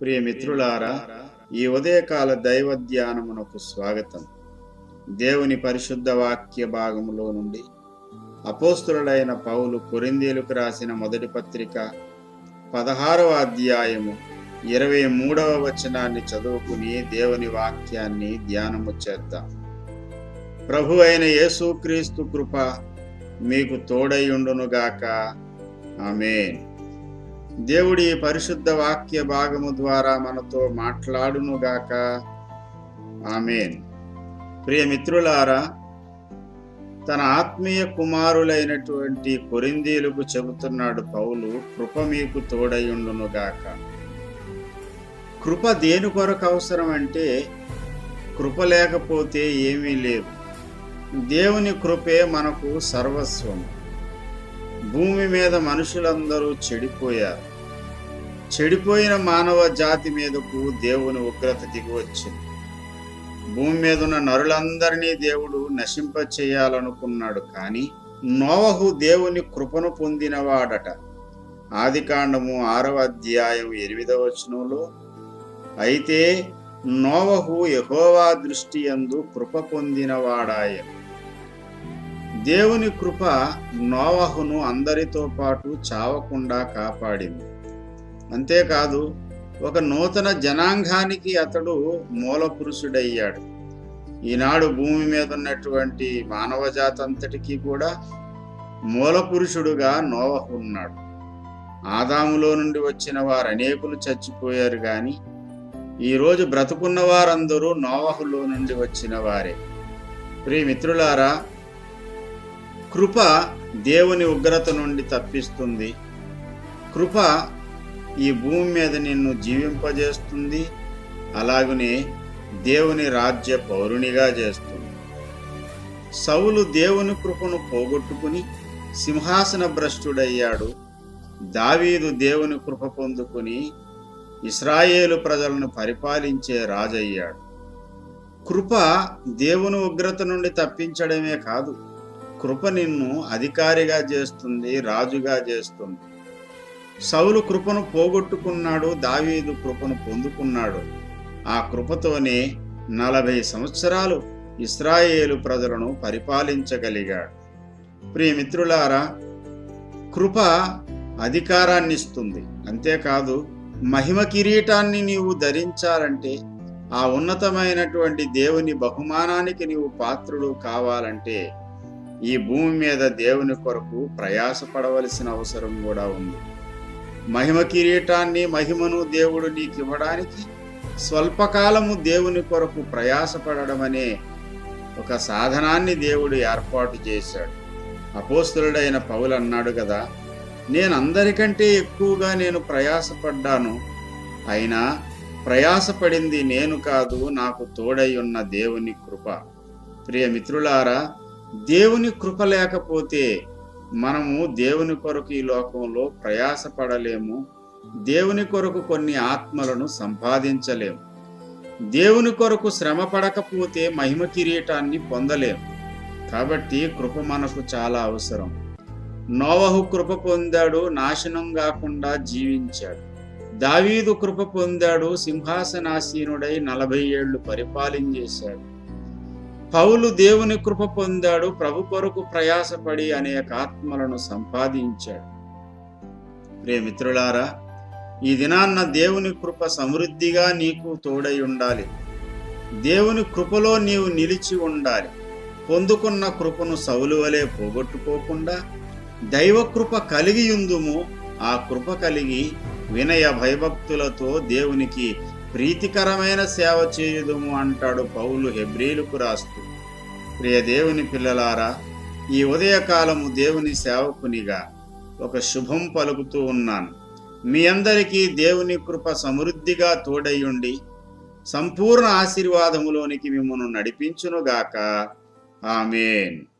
ప్రియ మిత్రులారా ఈ ఉదయకాల దైవ ధ్యానమునకు స్వాగతం. దేవుని పరిశుద్ధ వాక్య భాగములో నుండి అపోస్తులైన పౌలు కొరిందేలుకు రాసిన మొదటి పత్రిక పదహారవ అధ్యాయము ఇరవై మూడవ వచనాన్ని చదువుకుని దేవుని వాక్యాన్ని ధ్యానము చేద్దాం. ప్రభు అయిన యేసుక్రీస్తు కృప మీకు తోడయుండునుగాక ఆమెన్. దేవుడి పరిశుద్ధ వాక్య భాగము ద్వారా మనతో మాట్లాడునుగాక. ఆమెన్. ప్రియమిత్రులారా తన ఆత్మీయ కుమారులైనటువంటి కొరిందీలకు చెబుతున్నాడు పౌలు కృప మీకు తోడయుండునుగాక. కృప దేని కొరకు అవసరం అంటే కృప లేకపోతే ఏమీ లేదు. దేవుని కృపే మనకు సర్వస్వం భూమి మీద మనుషులందరూ చెడిపోయారు. చెడిపోయిన మానవ జాతి మీదకు దేవుని ఉగ్రత దిగి వచ్చింది భూమి మీద ఉన్న నరులందరినీ దేవుడు నశింప చేయాలనుకున్నాడు కానీ నోవహు దేవుని కృపను పొందినవాడట. ఆది కాండము ఆరవ అధ్యాయం ఎనిమిదవ వచనంలో అయితే నోవహు యహోవా దృష్టి ఎందు కృప పొందినవాడాయను. దేవుని కృప నోవహును అందరితో పాటు చావకుండా కాపాడింది. అంతేకాదు ఒక నూతన జనాంగానికి అతడు మూల పురుషుడయ్యాడు. ఈనాడు భూమి మీద ఉన్నటువంటి మానవ జాతంతటికి కూడా మూల పురుషుడుగా నోవహు ఉన్నాడు. ఆదాములో నుండి వచ్చిన వారు అనేకులు చచ్చిపోయారు గాని ఈరోజు బ్రతుకున్న వారందరూ నోవహులో నుండి వచ్చిన వారే. ప్రియమిత్రులారా మిత్రులారా కృప దేవుని ఉగ్రత నుండి తప్పిస్తుంది. కృప ఈ భూమి మీద నిన్ను జీవింపజేస్తుంది. అలాగనే దేవుని రాజ్య పౌరునిగా చేస్తుంది. సౌలు దేవుని కృపను పోగొట్టుకుని సింహాసన భ్రష్టుడయ్యాడు. దావీదు దేవుని కృప పొందుకుని ఇస్రాయేలు ప్రజలను పరిపాలించే రాజయ్యాడు. కృప దేవుని ఉగ్రత నుండి తప్పించడమే కాదు కృప నిన్ను అధికారిగా చేస్తుంది రాజుగా చేస్తుంది. సౌలు కృపను పోగొట్టుకున్నాడు దావీదు కృపను పొందుకున్నాడు. ఆ కృపతోనే నలభై సంవత్సరాలు ఇస్రాయేలు ప్రజలను పరిపాలించగలిగాడు. ప్రియమిత్రులారా కృప అధికారాన్ని ఇస్తుంది అంతేకాదు మహిమ కిరీటాన్ని నీవు ధరించాలంటే ఆ ఉన్నతమైనటువంటి దేవుని బహుమానానికి నీవు పాత్రుడు కావాలంటే ఈ భూమి మీద దేవుని కొరకు ప్రయాసపడవలసిన అవసరం కూడా ఉంది. మహిమ కిరీటాన్ని మహిమను దేవుడు నీకు ఇవ్వడానికి స్వల్పకాలము దేవుని కొరకు ప్రయాసపడడం అనే ఒక సాధనాన్ని దేవుడు ఏర్పాటు చేశాడు. అపోస్తులుడైన పౌలు అన్నాడు కదా నేను అందరికంటే ఎక్కువగా నేను ప్రయాసపడ్డాను. అయినా ప్రయాసపడింది నేను కాదు నాకు తోడై ఉన్న దేవుని కృప. ప్రియ మిత్రులారా దేవుని కృప లేకపోతే మనము దేవుని కొరకు ఈ లోకంలో ప్రయాసపడలేము. దేవుని కొరకు కొన్ని ఆత్మలను సంపాదించలేము. దేవుని కొరకు శ్రమ పడకపోతే మహిమ కిరీటాన్ని పొందలేము. కాబట్టి కృప మనకు చాలా అవసరం. నోవహు కృప పొందాడు నాశనం కాకుండా జీవించాడు. దావీదు కృప పొందాడు సింహాసనాసీనుడై నలభై ఏళ్ళు పరిపాలించేశాడు. పౌలు దేవుని కృప పొందాడు ప్రభు కొరకు ప్రయాసపడి అనేక ఆత్మలను సంపాదించాడు. ప్రియమిత్రులారా ఈ దినాన్న దేవుని కృప సమృద్ధిగా నీకు తోడై ఉండాలి. దేవుని కృపలో నీవు నిలిచి ఉండాలి. పొందుకున్న కృపను సౌలు వలె పోగొట్టుకోకుండా దైవ కృప కలిగి ఉందుము ఆ కృప కలిగి వినయ భయభక్తులతో దేవునికి ప్రీతికరమైన సేవ చేయుదుము అంటాడు పౌలు హెబ్రీలకు రాస్తూ. ప్రియ దేవుని పిల్లలారా ఈ ఉదయకాలము దేవుని సేవకునిగా ఒక శుభం పలుకుతూ ఉన్నాను. మీ అందరికీ దేవుని కృప సమృద్ధిగా తోడయ్యుండి సంపూర్ణ ఆశీర్వాదములోనికి మిమ్మల్ని నడిపించునుగాక. ఆమెన్.